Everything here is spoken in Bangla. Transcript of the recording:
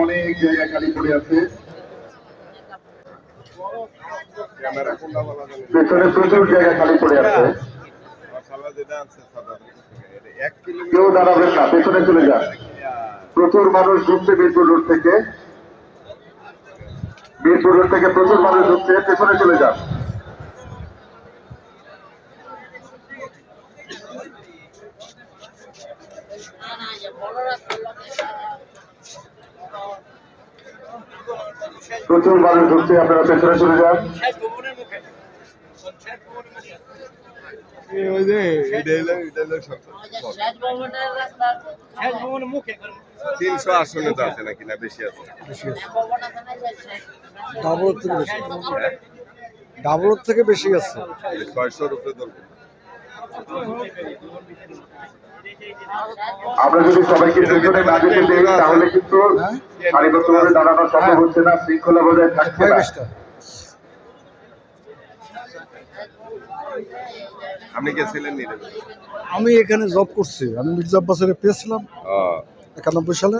অনেক জায়গা খালি পড়ে আছে। পেছনে প্রচুর জায়গা খালি পড়ে আছে। কেউ দাঁড়াবেন না পেছনে চলে যান। প্রচুর মানুষ ঢুকছে মিরপুর রোড থেকে। মিরপুর রোড থেকে প্রচুর মানুষ ঢুকছে পেছনে চলে যান। প্রচুর মানুষ ঢুকছে আপনারা পেছনে চলে যান। তিনশো আসনে তো আছে নাকি না বেশি আছে? থেকে বেশি। হ্যাঁ। ডাবলের থেকে বেশি আছে। ছয়শোর উপরে ধরবো আমরা যদি সবাইকে পেছনে না যেতে দেই তাহলে কিন্তু সারিবদ্ধভাবে দাঁড়ানো সম্ভব হচ্ছে না শৃঙ্খলা বজায় থাকছে না। আপনি গেছিলেন নিলেন আমি এখানে জব করছি। আমি মির্জা আব্বাসের পেয়েছিলাম। একানব্বই সালে।